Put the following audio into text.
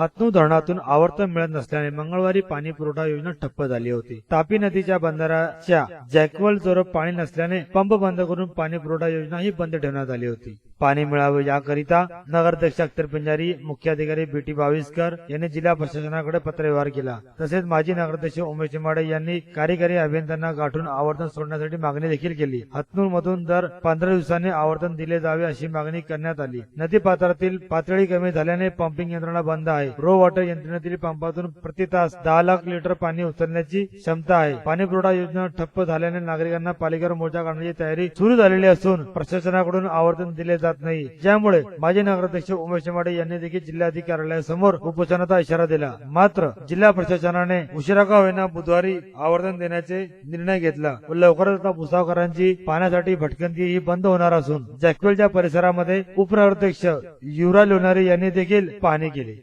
हातनू धरणातून आवर्तन मिळत नसल्याने मंगळवारी पाणी पुरवठा योजना ठप्प झाली होती. तापी नदीच्या बंधाराच्या जॅकवल जोरप पाणी नसल्याने पंप बंद करून पाणी पुरवठा योजना ही बंद ठेवण्यात आली होती. पाणी मिळावे याकरिता नगराध्यक्ष अख्तर पिंजारी मुख्याधिकारी बीटी बावीसकर यांनी जिल्हा प्रशासनाकडे पत्रव्यवहार केला. तसेच माजी नगराध्यक्ष उमेश माडे यांनी कार्यकारी अभियंत्यांना गाठून आवर्तन सोडण्यासाठी मागणी देखील केली. हतनूर मधून दर पंधरा दिवसांनी आवर्तन दिले जावे अशी मागणी करण्यात आली. नदी पात्रातील पातळी कमी झाल्याने पंपिंग यंत्रणा बंद आहे. रो वॉटर यंत्रणेतील पंपातून प्रति तास दहा लाख लिटर पाणी उचलण्याची क्षमता आहे. पाणी पुरवठा योजना ठप्प झाल्याने नागरिकांना पालिकेवर मोर्चा काढण्याची तयारी सुरू झालेली असून प्रशासनाकडून आवर्तन दिले जात नाही. ज्यामुळे माजी नगराध्यक्ष उमेश चमाडे यांनी देखील जिल्हाधिकारी कार्यालयासमोर उपोषणाचा इशारा दिला. मात्र जिल्हा प्रशासनाने उशिरा का होईना बुधवारी आवर्तन देण्याचे निर्णय घेतला. व लवकरच आता भुसावकरांची पाण्यासाठी भटकंती ही बंद होणार असून जॅकवेलच्या परिसरामध्ये उपनगराध्यक्ष युवराज लोणारे यांनी देखील पाहणी केली.